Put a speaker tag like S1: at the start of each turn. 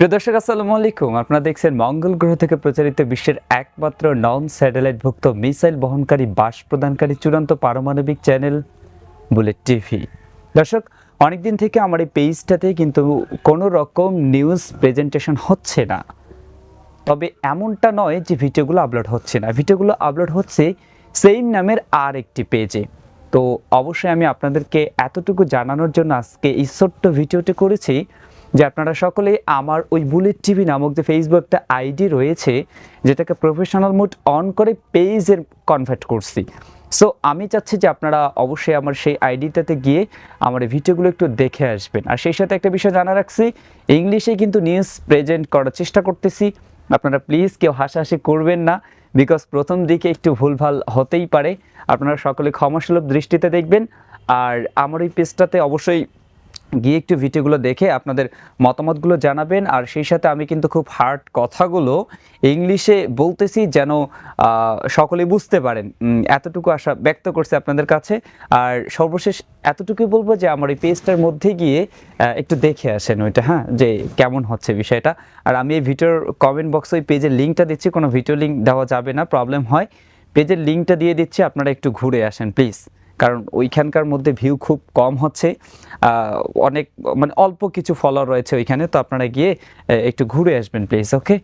S1: প্রিয় দর্শক, আসসালামু আলাইকুম। আপনারা দেখছেন মঙ্গল গ্রহ থেকে প্রচারিত বিশ্বের একমাত্র নন স্যাটেলাইট ভুক্ত মিসাইল বহনকারী বাস প্রদানকারী চূড়ান্ত পারমাণবিক চ্যানেল বুলেট টিভি। দর্শক, অনেকদিন থেকে আমার এই পেজটাতে কিন্তু কোনো রকম নিউজ প্রেজেন্টেশন হচ্ছে না। তবে এমনটা নয় যে ভিডিওগুলো আপলোড হচ্ছে না। ভিডিওগুলো আপলোড হচ্ছে সেম নামের আর একটি পেজে। তো অবশ্যই আমি আপনাদেরকে এতটুকু জানানোর জন্য আজকে এই ছোট্ট ভিডিওটি করেছি। যে আপনারা সকলে আমার ওই বুলেট টিভি নামক যে ফেসবুক একটা আইডি রয়েছে, যেটাকে প্রফেশনাল মোড অন করে পেজের কনভার্ট করছি। সো আমি চাচ্ছি যে আপনারা অবশ্যই আমার সেই আইডিটাতে গিয়ে আমার ভিডিওগুলো একটু দেখে আসবেন। আর সেই সাথে একটা বিষয় জানা রাখছি ইংলিশে কিন্তু নিউজ প্রেজেন্ট করার চেষ্টা করতেছি। আপনারা প্লিজ কেউ হাসাহাসি করবেন না বিকজ প্রথম দিকে একটু ভুলভাল হতেই পারে। আপনারা সকলে ক্ষমাসুলভ দৃষ্টিতে দেখবেন। আর আমার এই পেজটাতে অবশ্যই গিয়ে একটু ভিডিওগুলো দেখে আপনাদের মতামতগুলো জানাবেন। আর সেই সাথে আমি কিন্তু খুব হার্ড কথাগুলো ইংলিশে বলতেছি যেন সকলে বুঝতে পারেন। এতটুকু আশা ব্যক্ত করছি আপনাদের কাছে। আর সর্বশেষ এতটুকুই বলব যে আমার এই পেজটার মধ্যে গিয়ে একটু দেখে আসেন ওইটা হ্যাঁ যে কেমন হচ্ছে বিষয়টা। আর আমি এই ভিডিওর কমেন্ট বক্সে ওই পেজের লিঙ্কটা দিচ্ছি, কোনো ভিডিও লিঙ্ক দেওয়া যাবে না প্রবলেম হয়। পেজের লিঙ্কটা দিয়ে দিচ্ছি, আপনারা একটু ঘুরে আসেন প্লিজ কারণ ওইখানকার মধ্যে ভিউ খুব কম হচ্ছে। অনেক মানে অল্প কিছু ফলোয়ার রয়েছে ওইখানে, তো আপনারা গিয়ে একটু ঘুরে আসবেন প্লিজ ওকে